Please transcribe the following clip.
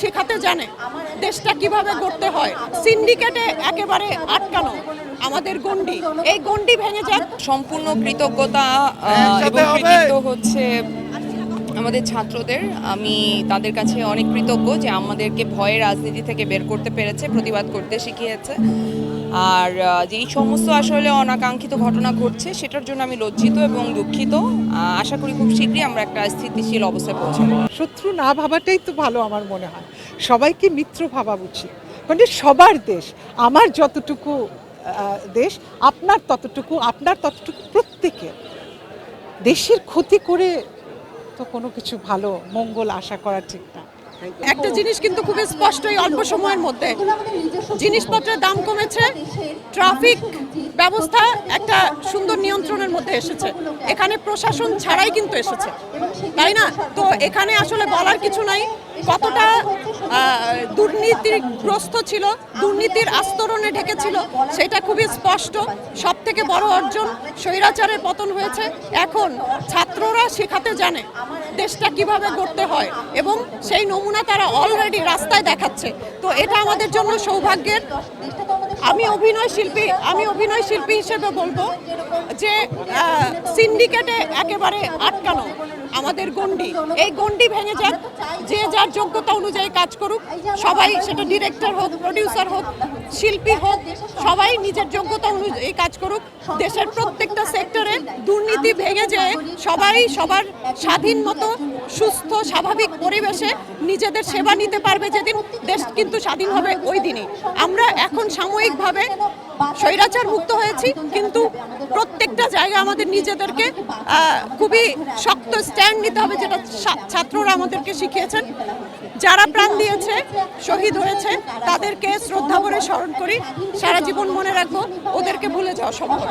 শেখাতে জানে দেশটা কীভাবে গড়তে হয়। সিন্ডিকেটে একেবারে আটকানো আমাদের গন্ডি এই গন্ডি ভেঙে যাক সম্পূর্ণ কৃতজ্ঞতা এবং কৃতিত্ব হচ্ছে আমাদের ছাত্রদের আমি তাদের কাছে অনেক কৃতজ্ঞ যে আমাদেরকে ভয়ে রাজনীতি থেকে বের করতে পেরেছে প্রতিবাদ করতে শিখিয়েছে। আর আহ, যে এই সমস্ত আসলে অনাকাঙ্ক্ষিত ঘটনা ঘটছে সেটার জন্য আমি লজ্জিত এবং দুঃখিত। আশা করি খুব শীঘ্রই আমরা একটা স্থিতিশীল অবস্থায় পৌঁছাবো। শত্রু না ভাবাটাই তো ভালো আমার মনে হয়। সবাইকে মিত্র ভাবা উচিত। মানে সবার দেশ আমার যতটুকু দেশ আপনার ততটুকু আপনার ততটুকু প্রত্যেকের। দেশের ক্ষতি করে তো কোনো কিছু ভালো মঙ্গল আশা করা ঠিক না। একটা জিনিস কিন্তু খুবই স্পষ্ট এই অল্প সময়ের মধ্যে। জিনিসপত্রের দাম কমেছে ট্রাফিক ব্যবস্থা একটা সুন্দর নিয়ন্ত্রণের মধ্যে এসেছে। এখানে প্রশাসন ছাড়াই কিন্তু এসেছে। তাই না? তো এখানে আসলে বলার কিছু নাই। কতটা দুর্নীতিগ্রস্ত ছিল, দুর্নীতির আস্তরণে ঢেকেছিল, সেটা খুবই স্পষ্ট। সব থেকে বড় অর্জন স্বৈরাচারের পতন হয়েছে। এখন ছাত্ররা শেখাতে জানে দেশটা কীভাবে গড়তে হয় এবং সেই নমুনা তারা অলরেডি রাস্তায় দেখাচ্ছে। তো এটা আমাদের জন্য সৌভাগ্যের আমি অভিনয় শিল্পী, আমি অভিনয় শিল্পী হিসেবে বলব যে সিন্ডিকেটে একেবারে আটকানো আমাদের গন্ডি এই গন্ডি ভেঙে যাক, যে যার যোগ্যতা অনুযায়ী কাজ করুক, সবাই সেটা ডিরেক্টর হোক প্রডিউসার হোক, শিল্পী হোক, সবাই নিজের যোগ্যতা অনুযায়ী কাজ করুক। দেশের প্রত্যেকটা সেক্টরে দুর্নীতি ভেঙে যায়, সবাই সবার স্বাধীন মতো সুস্থ, স্বাভাবিক পরিবেশে নিজেদের সেবা নিতে পারবে যেদিন দেশ কিন্তু স্বাধীন হবে ওই দিনই আমরা এখন সাময়িকভাবে স্বৈরাচার মুক্ত হয়েছি, কিন্তু প্রত্যেকটা জায়গা আমাদের নিজেদেরকে খুবই শক্ত স্ট্যান্ড নিতে হবে যেটা ছাত্ররা আমাদেরকে শিখিয়েছেন। যারা প্রাণ দিয়েছে, শহীদ হয়েছে, তাদেরকে শ্রদ্ধা করে স্মরণ করি। সারা জীবন মনে রাখব, ওদেরকে ভুলে যাওয়া সম্ভব।